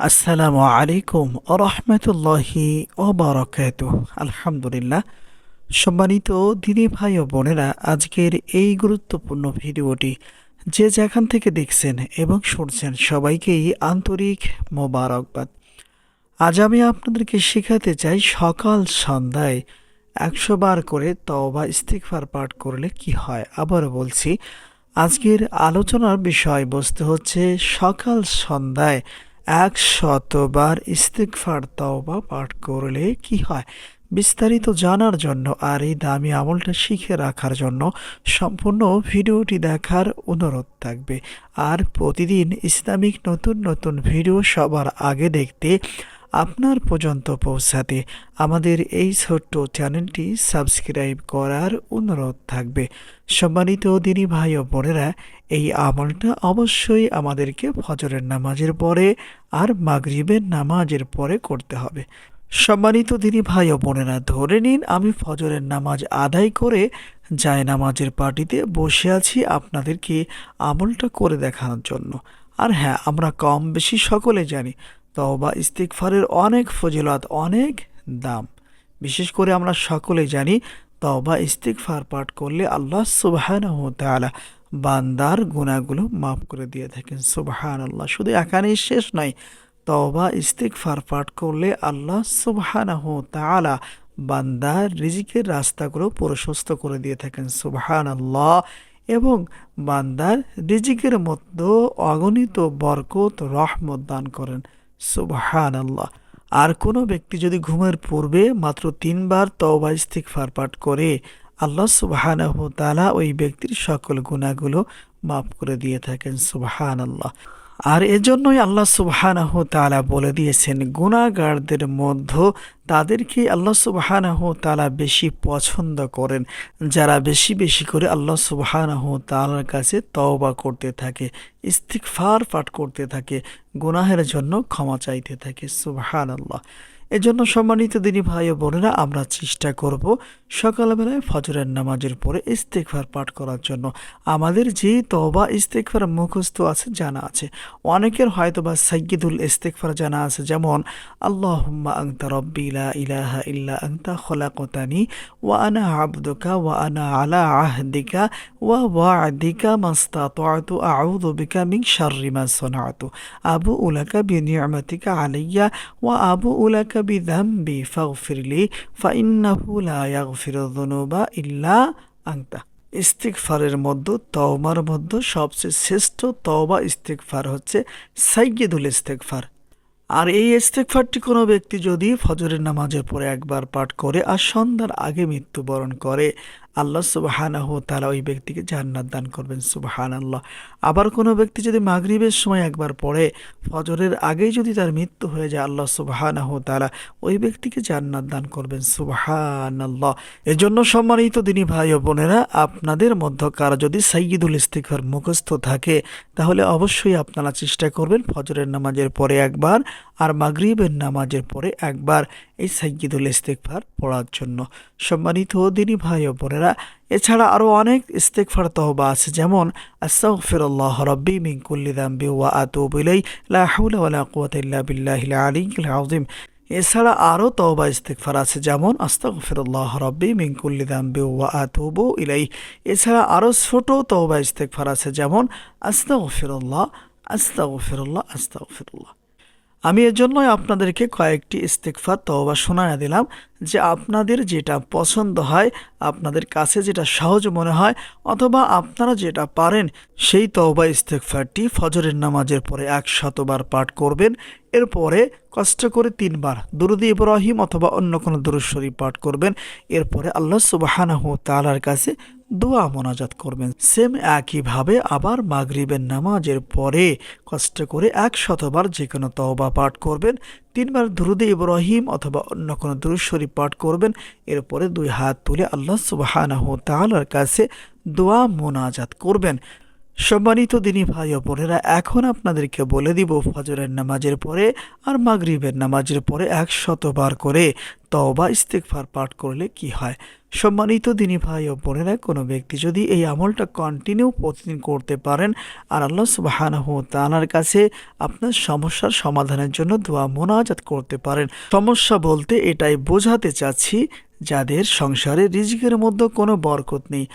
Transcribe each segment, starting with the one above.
আসসালামু আলাইকুম রহমতুল্লাহি ওবরাকাত আলহামদুলিল্লাহ। সম্মানিত দিদি ভাই ও বোনেরা, আজকের এই গুরুত্বপূর্ণ ভিডিওটি যে যেখান থেকে দেখছেন এবং শুনছেন সবাইকেই আন্তরিক মোবারকবাদ। আজ আমি আপনাদেরকে শেখাতে চাই সকাল সন্ধ্যায় একশো বার করে তওবা, ইস্তিগফার পাঠ করলে কি হয়? আবার বলছি, আজকের আলোচনার বিষয়বস্তু হচ্ছে সকাল সন্ধ্যায় এক শতবার ইস্তিগফার, তওবা পাঠ করলে কি হয়? বিস্তারিত জানার জন্য আর এই দামি আমলটা শিখে রাখার জন্য সম্পূর্ণ ভিডিওটি দেখার অনুরোধ থাকবে। আর প্রতিদিন ইসলামিক নতুন নতুন ভিডিও সবার আগে দেখতে আপনার পর্যন্ত পৌঁছাতে আমাদের এই ছোট্ট চ্যানেলটি সাবস্ক্রাইব করার অনুরোধ থাকবে। সম্মানিত দিনী ভাই ও বোনেরা, এই আমলটা অবশ্যই আমাদেরকে ফজরের নামাজের পরে আর মাগরিবের নামাজের পরে করতে হবে। সম্মানিত দিনী ভাই ও বোনেরা, ধরে নিন আমি ফজরের নামাজ আদায় করে যায় নামাজের পার্টিতে বসে আছি আপনাদেরকে আমলটা করে দেখানোর জন্য। আর হ্যাঁ আমরা কম বেশি সকলে জানি তওবা ইস্তিকফারের অনেক ফজিলত, অনেক দাম। বিশেষ করে আমরা সকলে জানি, তওবা ইস্তিকফার পাঠ করলে আল্লাহ সুবহানাহু তাআলা বান্দার গুণাগুলো মাফ করে দিয়ে থাকেন সুবহান আল্লাহ শুধু এখানেই শেষ নয়, তওবা ইস্তিকফার পাঠ করলে আল্লাহ সুবহানাহু তাআলা বান্দার রিজিকের রাস্তাগুলো প্রশস্ত করে দিয়ে থাকেন সুবহান আল্লাহ এবং বান্দার রিজিকের মধ্যে অগণিত বরকত, রহমত দান করেন। সুবহান আল্লাহ আর কোনো ব্যক্তি যদি ঘুমের পূর্বে মাত্র তিনবার তওবা ইস্তিগফার ফারপাট করে, আল্লাহ সুবহানাহু ওই ব্যক্তির সকল গুণাগুলো মাফ করে দিয়ে থাকেন। সুবহান আল্লাহ আর এজন্যই আল্লাহ সুবাহানাহ তালা বলে দিয়েছেন গুণাগারদের মধ্য তাদেরকে আল্লাহ সুবাহানাহ তালা বেশি পছন্দ করেন। যারা বেশি বেশি করে আল্লাহ সুবাহানাহ তালার কাছে তওবা করতে থাকে, ইস্তিগফার পাঠ করতে থাকে, গুনাহের জন্য ক্ষমা চাইতে থাকে। সুবহানাল্লাহ। এজন্য সম্মানিত দিনী ভাই ও বোনেরা, আমরা চেষ্টা করব সকালবেলায় ফজরের নামাজের পরে ইস্তেকফার পাঠ করার জন্য। আমাদের যে তবা ইস্তেকফার মুখস্থ আছে, জানা আছে। অনেকের হয়তো বা সাইয়দুল ইস্তেকফার জানা আছে, যেমন, আল্লাহুম্মা আংতা রব্বি লা ইলাহা ইল্লা আংতা খলাকতানি ওয়া আনা আবদুকা ওয়া আনা আলা আহদিকা ওয়া ওয়াদিকা মাস্তাতাতু, আউযু বিকা মিন শাররি মা সানাতু। আবু উলাকা বিনি'মাতিকা আলাইয়া ওয়া আবু উলাকা বিযামবি ফাগফিরলি, ফাইন্নাহু লা ইয়াগফিরু যুনুবা ইল্লা আনতা। ইস্তিকফারের মধ্যে, তওবার মধ্যে, সবচেয়ে শ্রেষ্ঠ তওবা ইস্তিকফার হচ্ছে সাইয়্যিদুল ইস্তিকফার আর এই ইস্তেকফারটি কোনো ব্যক্তি যদি ফজরের নামাজের পরে একবার পাঠ করে আর সন্ধ্যার আগে মৃত্যুবরণ করে আল্লাহ সুবাহানাহ তারা ওই ব্যক্তিকে জান্নাত দান করবেন সুবাহান আল্লাহ আবার কোনো ব্যক্তি যদি মাগরিবের সময় একবার পড়ে, ফজরের আগেই যদি তার মৃত্যু হয়ে যায়, আল্লাহ সুবাহানাহ তারা ওই ব্যক্তিকে জান্নাত দান করবেন সুবাহান আল্লাহ এজন্য সম্মানিত দিনী ভাই ও বোনেরা, আপনাদের মধ্যকার যদি সাইয়দুল ইস্তিকফার মুখস্থ থাকে, তাহলে অবশ্যই আপনারা চেষ্টা করবেন ফজরের নামাজের পরে একবার আর মাগরিবের নামাজের পরে একবার এই সাইয়দুল ইস্তেকফার পড়ার জন্য। সম্মানিত দিনী ভাই ও বোনেরা এছাড়া আরও অনেক ইস্তেকফার তহবা আছে, যেমন, আস্তাগফিরুল্লাহ রব্বি মিন কুল্লি দাম্বি ওয়া আতুবু ইলাই লা হাওলা ওয়ালা কুওয়াতা ইল্লা বিল্লাহিল আলিয়্যিল আযীম। এছাড়া আরও তওবা ইস্তেকফার আছে, যেমন, আস্তাগফিরুল্লাহ রব্বি মিন কুল্লি দাম্বি ওয়া আতুবু ইলাই এছাড়া আরও ছোট তওবা ইস্তেকফার আছে, যেমন, আস্তাগফিরুল্লাহ আস্তাগফিরুল্লাহ আস্তাগফিরুল্লাহ। আমি এজন্যই আপনাদেরকে কয়েকটি ইস্তেকফার তওবা শোনায় দিলাম যে আপনাদের যেটা পছন্দ হয়, আপনাদের কাছে যেটা সহজ মনে হয় অথবা আপনারা যেটা পারেন, সেই তওবা ইস্তেকফারটি ফজরের নামাজের পরে এক শতবার পাঠ করবেন। এরপরে কষ্ট করে তিনবার দুরুদি ইব্রাহিম অথবা অন্য কোনো দুরুশ্বরী পাঠ করবেন। এরপরে আল্লাহ সুবাহানাহ তালার কাছে দোয়া মোনাজাত করবেন। সেম একইভাবে আবার মাগরিবের নামাজের পরে কষ্ট করে এক শতবার যে কোনো তওবা পাঠ করবেন, তিনবার দুরুদে ইব্রাহিম অথবা অন্য কোনো দুরুশ্বরী পাঠ করবেন, এরপরে দুই হাত তুলে আল্লাহ সুবাহানাহ তালার কাছে দোয়া মোনাজাত করবেন। সম্মানিত দিনী ভাই ও বোনেরা, এখন আপনাদেরকে বলে দিব, ফজরের নামাজের পরে আর মাগরিবের নামাজের পরে এক একশতবার করে তওবা, ইস্তেগফার পাঠ করলে কি হয়? সম্মানিত দিনী ভাই ও বোনেরা, কোনো ব্যক্তি যদি এই আমলটা কন্টিনিউ প্রতিদিন করতে পারেন, আর আল্লাহ সুবাহানহ তানার কাছে আপনার সমস্যার সমাধানের জন্য দোয়া মোনাজাত করতে পারেন। সমস্যা বলতে এটাই বোঝাতে চাচ্ছি, যাদের সংসারে রিজিকের মধ্যে কোনো বরকত নেই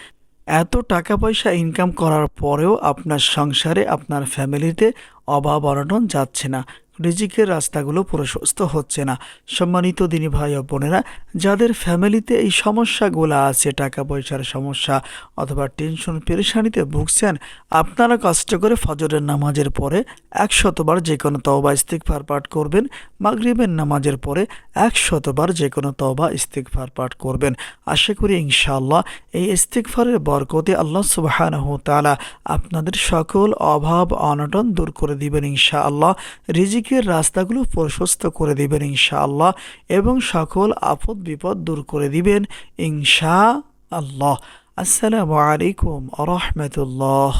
এত টাকা পয়সা ইনকাম করার পরেও আপনার সংসারে আপনার ফ্যামিলিতে অভাব অনটন যাচ্ছে না। রিজিকের রাস্তাগুলো প্রশস্ত হচ্ছে না। সম্মানিত দিনী ভাই ও বোনেরা, যাদের ফ্যামিলিতে এই সমস্যাগুলো আছে টাকা পয়সার সমস্যা অথবা টেনশন পেরেশানিতে ভুগছেন, আপনারা কষ্ট করে ফজরের নামাজের পরে একশতবার যে কোনো তওবা ইস্তিকফার পাঠ করবেন। মাগরিবের নামাজের পরে একশতবার যে কোনো তওবা ইস্তিকফার পাঠ করবেন। আশা করি ইনশাআল্লাহ এই ইস্তিকফারের বরকতে আল্লাহ সুবাহানহ আপনাদের সকল অভাব, অনটন দূর করে দিবেন ইনশাআল্লাহ। রিজিকের রাস্তাগুলো প্রশস্ত করে দিবেন ইনশাআল্লাহ এবং সকল আপদ বিপদ দূর করে দিবেন ইনশা আল্লাহ আসসালামু আলাইকুম আ রহমতুল্লাহ।